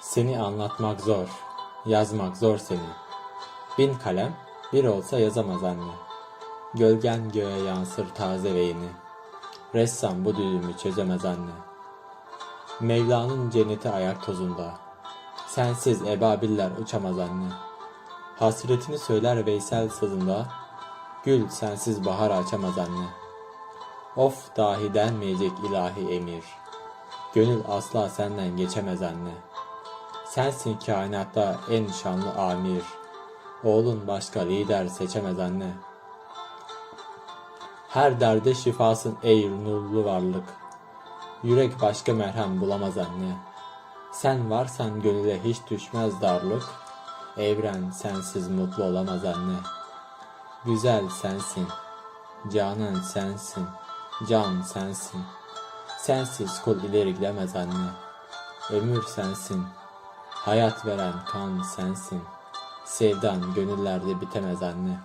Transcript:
Seni anlatmak zor, yazmak zor seni. Bin kalem, bir olsa yazamaz anne. Gölgen göğe yansır taze ve. Ressam bu düğümü çözemez anne. Mevla'nın cenneti ayak tozunda. Sensiz ebabiller uçamaz anne. Hasretini söyler Veysel sazında. Gül sensiz bahar açamaz anne. Of dahi denmeyecek ilahi emir. Gönül asla senden geçemez anne. Sensin kainatta en şanlı amir. Oğlun başka lider seçemez anne. Her derde şifasın ey nurlu varlık. Yürek başka merhem bulamaz anne. Sen varsan gönüle hiç düşmez darlık. Evren sensiz mutlu olamaz anne. Güzel sensin. Canan sensin. Can sensin. Sensiz kul ileri gidemez anne. Ömür sensin. Hayat veren kan sensin. Sevdan gönüllerde bitemez anne.